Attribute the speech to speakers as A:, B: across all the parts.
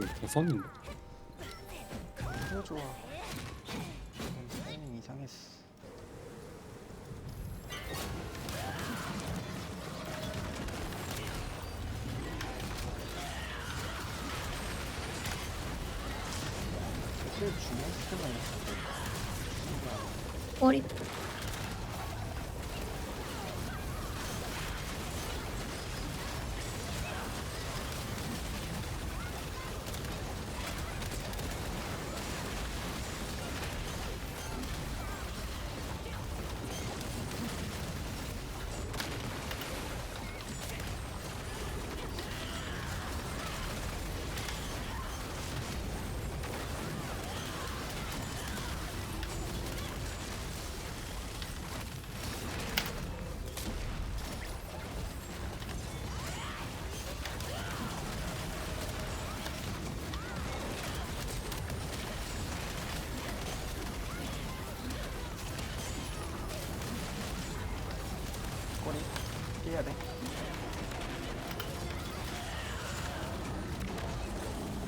A: 그 대선인가?
B: 너무 좋아. 타이밍 이상했어. 제일 중요한 스킬만 있어.
C: 머리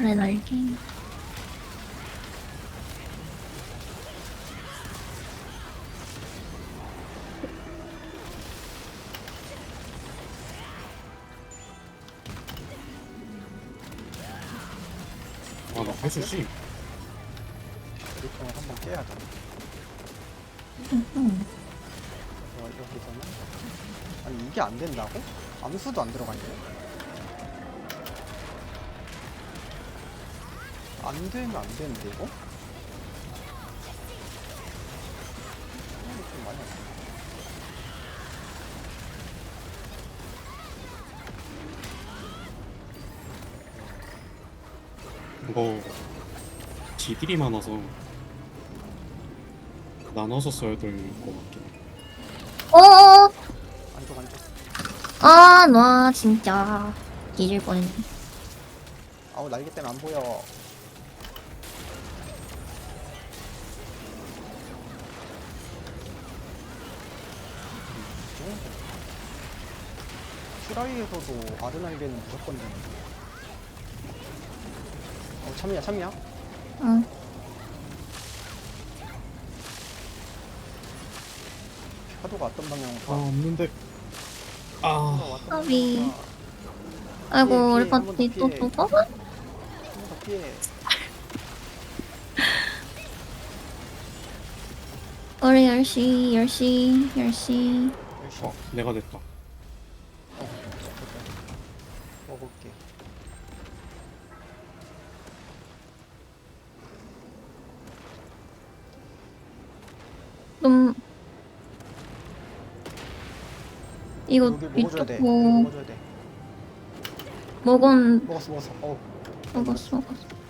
C: 그래 날개
A: 아나 해수씨
B: 우리통을 한번 깨야 돼.
C: 음,
B: 어, 여기서는 아니 이게 안 된다고? 암수도 안 들어가 있네. 안 되면 안 되는데 이거? 이거 좀 많이 안 돼.
A: 이거 지딜이 많아서 나눠서 써야 될 것 같긴 해.
C: 어어어
B: 안쪽 안쪽.
C: 아나 진짜 뒤질 뻔했네
B: 아우 날개 때문에 안 보여. 슈라이에서도 아드날개는 무조건 되는데. 어 참이야 참이야.
C: 응
B: 파도가 어떤 방향으로
A: 아
B: 가?
A: 없는데 아
B: 파도가. 방향으로 가?
C: 아이고
B: 피해,
C: 우리 파티
B: 더
C: 또. 죽어?
B: 한번 더 피해.
C: 우리 10시 10시 10시
B: 열심히.
A: 어, 내가 됐다
B: 어, 됐다. 먹을게.
C: 좀 이거
B: 여기 먹어줘야 돼. 여기
C: 위쪽고
B: 먹어줘야 돼.
C: 먹은
B: 먹었어 먹었어. 어.
C: 먹었어 먹었어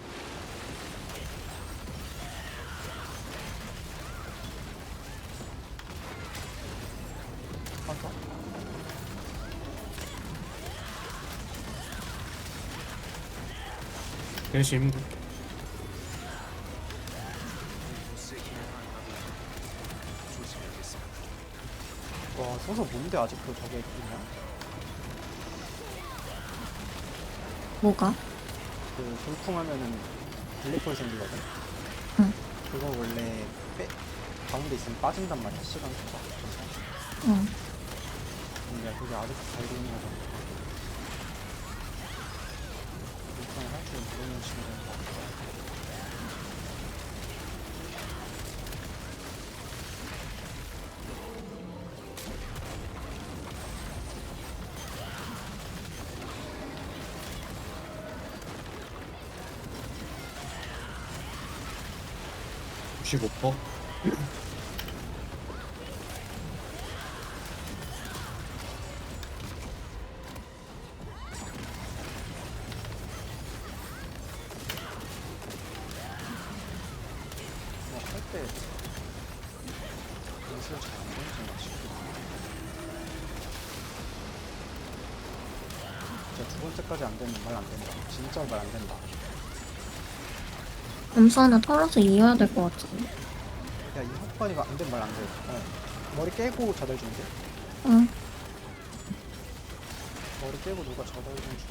A: 대신 힘들
B: 와 서서 뭔데 아직도 저게 있냐?
C: 뭐가?
B: 그 돌풍하면은 블랙홀 생기거든.
C: 응.
B: 그거 원래 빼 가운데 있으면 빠진단 말이야 시간 수가.
C: 응
B: 근데 그게 아직도 잘 되는 거잖아. 돌풍을 할줄 모르는 친구는
A: 십5퍼?
B: 그냥 진짜 두 번째까지 안 되면 말안 된다. 진짜 말 안 된다.
C: 점수 하나 털어서 이어야 될 것 같은데
B: 야, 이 헛발이가 안 되면 말안 돼. 어. 머리 깨고 저달 준대.
C: 응
B: 머리 깨고 누가 저달 좀 주.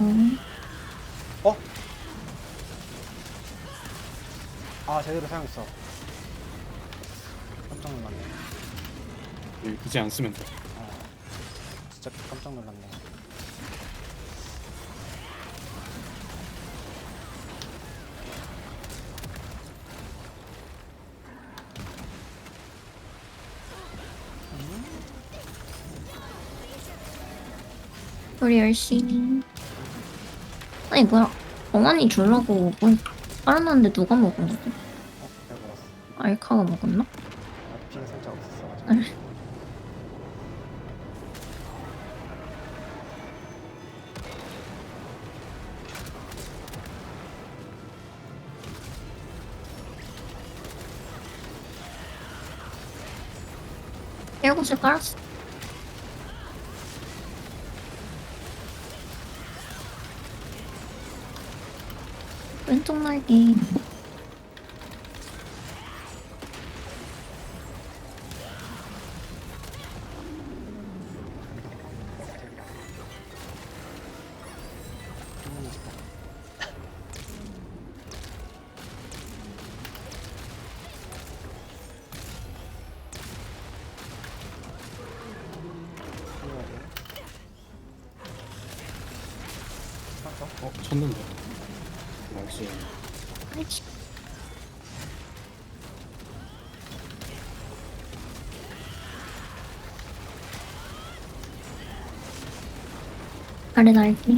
C: 음.
B: 어? 아 제대로 사용했어 깜짝 놀랐네
A: 네, 이제 안 쓰면 돼.
B: 어 진짜 깜짝 놀랐네
C: 우리 열심히. 아니, 뭐야. 멍하니 주려고 뭐 빨아놨는데 누가 먹은 거지?
B: 어? 내가 먹었어
C: 알카가 먹었나?
B: 핑 살짝 없었어
C: 아. 시 깔았어. 왼쪽 날개.
B: 어,
A: 쳤는데. 나이스.
C: 아이씨. 아래 날개.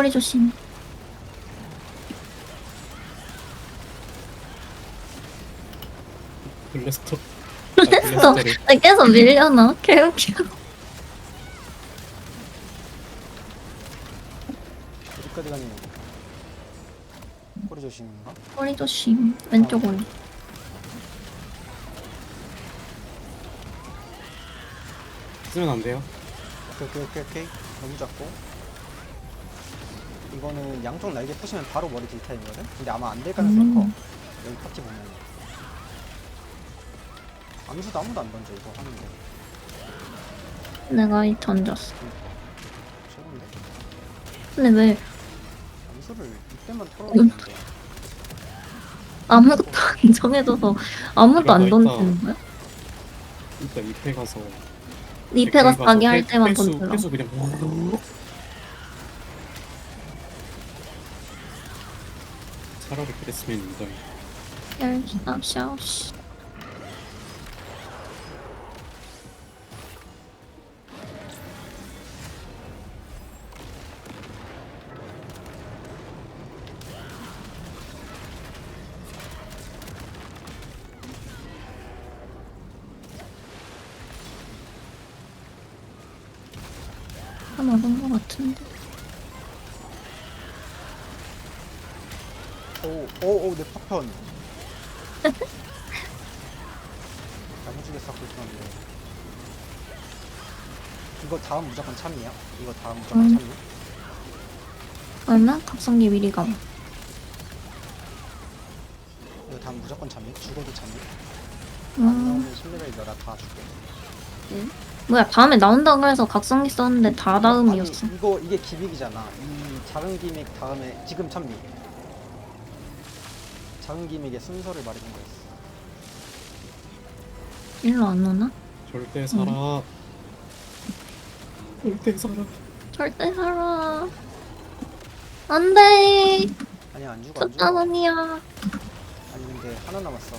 B: 꼬리 조심.
A: 블래스터. 블래스터를.
C: 나 계속 밀려나? 개웃겨.
B: 어디까지 가니? 꼬리 조심인가?
C: 꼬리 조심. 왼쪽 오리.
A: 쓰면 안 돼요.
B: 오케이 오케이 오케이 오케이. 너무 작고. 이거는 양쪽 날개 푸시면 바로 머리 딜타임이거든? 근데 아마 안 될 가능성이
C: 음.
B: 커. 여기 파티 보면. 암수도 아무도 안 던져, 이거 하는데.
C: 내가 이 던졌어.
B: 최고인데.
C: 근데 왜
B: 암수를 이때만 털어놓는데.
C: 아무것도 안 정해져서 아무도 안
A: 이러다
C: 던지는 거야?
A: 일단 입회 가서.
C: 리페가 자기 할
A: 회-
C: 때만 던져라.
A: 회수 그냥. 우르르르. 차라리 그랬으면 인정.
C: 열샤샤 하나 본거 같은데.
B: 오, 오, 오, 내 파편. 야무지게 쌓고 있었는데. 이거 다음 무조건 참이야? 이거 다음 무조건
C: 음.
B: 참이?
C: 얼마? 각성기 미리 가.
B: 이거 다음 무조건 참이? 죽어도 참이?
C: 음,
B: 나오면 10레벨 너라 다 줄게.
C: 뭐야 다음에 나온다고 해서 각성기 썼는데 다 다음이었어.
B: 아니, 이거, 이게 기믹이잖아. 이 작은 기믹 다음에, 지금 참미. 작은 기믹의 순서를 말해준 거였어.
C: 일로 안 오나?
A: 절대 살아. 절대 살아.
C: 절대 살아. 안 돼.
B: 아니, 안 죽어, 안.
C: 원이야.
B: 아니, 근데 하나 남았어.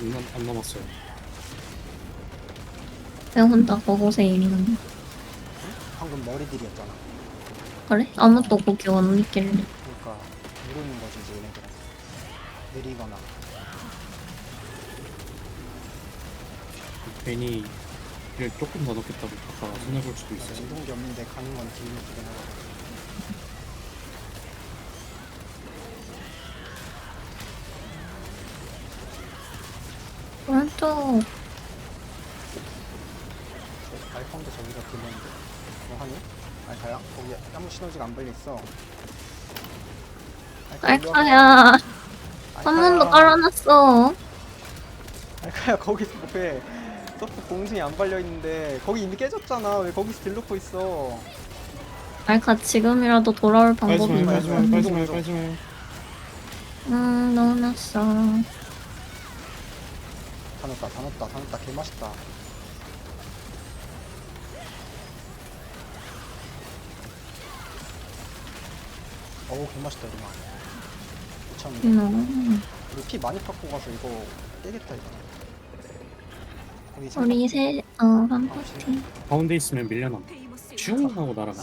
A: 안, 남- 안 남았어요.
C: 왜 혼자 일이는 거야?
B: 방금 머리들이었잖아.
C: 그래? 아무도 거기 안 있길래.
B: 그러니까 모르는 거지 이제 얘네들은 느리거나
A: 괜히 딜 조금 더 넣겠다고 갔다가 손해볼 수도
B: 맞아,
A: 있어서
B: 이동기 없는데 가는 건 딜로 두개 나가고.
C: 오른쪽.
B: 알컴도 저기가 들렸는데. 뭐 하니? 알카야? 거기 아무 시너지가 안. 알카, 와봐.
C: 알카야. 선문도 깔아놨어.
B: 알카야 거기 왜 서프 공중이 안 발려 있는데 거기 이미 깨졌잖아 왜 거기서 딜 놓고 있어
C: 알카 지금이라도 돌아올 방법이
A: 마요
C: 있나?
A: 빨지 마요 빨지 마요 빨지 마요
C: 음, 넣어놨어.
B: 다 넣었다 다 넣었다 다 넣었다 개 맛있다 어우 개맛있다 이거. 참
C: 음,
B: 우리 피 많이 갖고 가서 이거 깨겠다 이거. 우리
C: 우리 세, 어, 한 파티.
A: 가운데 있으면 밀려남 슝 하고 날아가?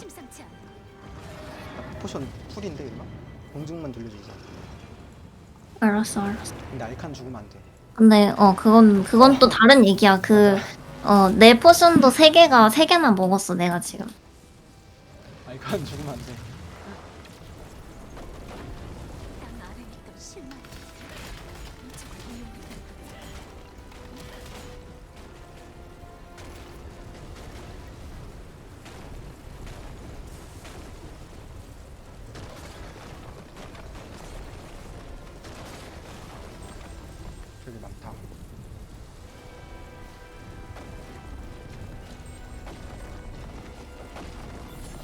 B: 포션 풀인데 이거? 공중만 돌려주자.
C: 알았어, 알았어.
B: 근데 알칸 죽으면 안돼.
C: 근데, 어, 그건, 그건 또 다른 얘기야. 그, 어, 내 포션도 세 개가, 세 개나 먹었어, 내가 지금.
B: 알칸 죽으면 안돼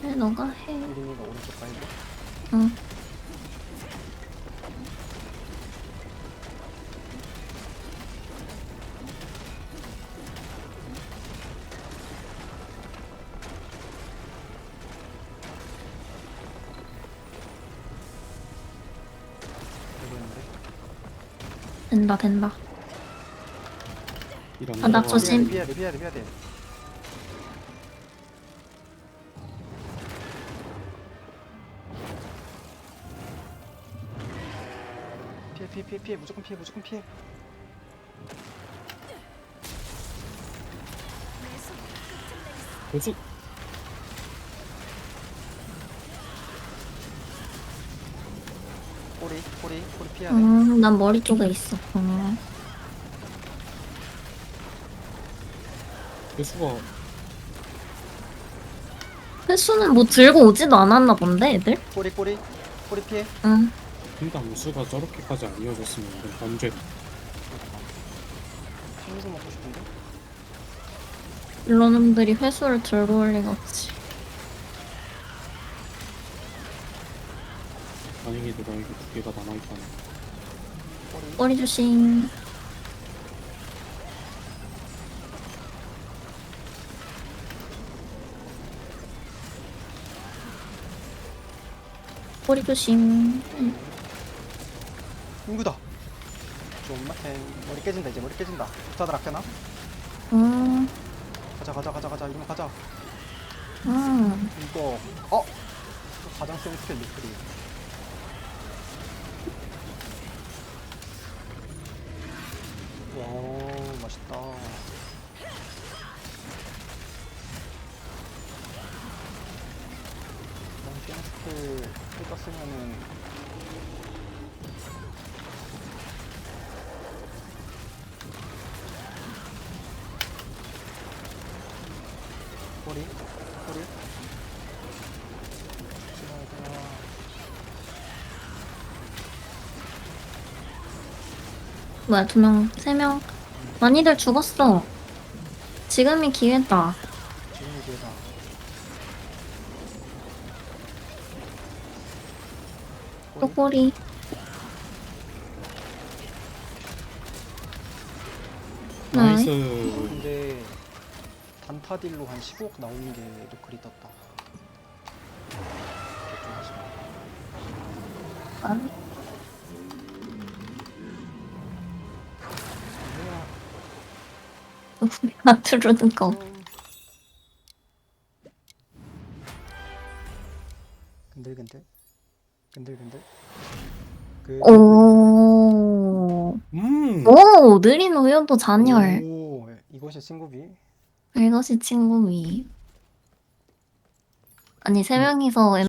C: 그래, 너가 해.
B: 이린이가 오른쪽 가야 돼
C: 응.
B: 되겠는데
C: 된다, 된다.
A: 이런
C: 아,
A: 나거
C: 조심.
B: 피해야 돼 피해야 돼 피해야 돼 피해 피해 피해 무조건 피해 무조건 피해
A: 도주
B: 꼬리 꼬리 꼬리 피해야 돼
C: 음, 난 머리 쪽에 있어. 음.
A: 도주가
C: 횟수는 뭐 들고 오지도 않았나 본데, 애들?
B: 꼬리 꼬리 꼬리 피해
C: 응.
A: 근데 암수가 저렇게까지 안 이어졌으면 언제
B: 생수 먹고 싶은데
C: 일러놈들이 회수를 들고 올 리가 없지.
A: 만약에 내가 이거 두 개가 남아있다면
B: 꼬리
C: 꼬리 조심. 꼬리 조심.
B: 인구다. 좀만 머리 깨진다 이제 머리 깨진다. 다들 아껴나?
C: 음,
B: 가자 가자 가자 가자. 이거 가자.
C: 음.
B: 이거 어? 가장 센 스킬 리플이 와 맛있다. 이런 센 스킬 뜯었으면은
C: 뭐야, 두 명, 세 명. 많이들 죽었어. 지금이 기회다.
B: 지금이 기회다
C: 또 꼬리.
A: 나이스
B: 근데 단타딜로 한 15억 나오는 게 노클이 떴다 이렇게 좀 하시면.
C: 아, 우리가 들르는 거.
B: 음. 근들근들 근들근들
A: 그음
C: 오, 느린 우유도 잔열.
B: 오 이것이 친구비
C: 이것이 친구 위. 아니 세 명이서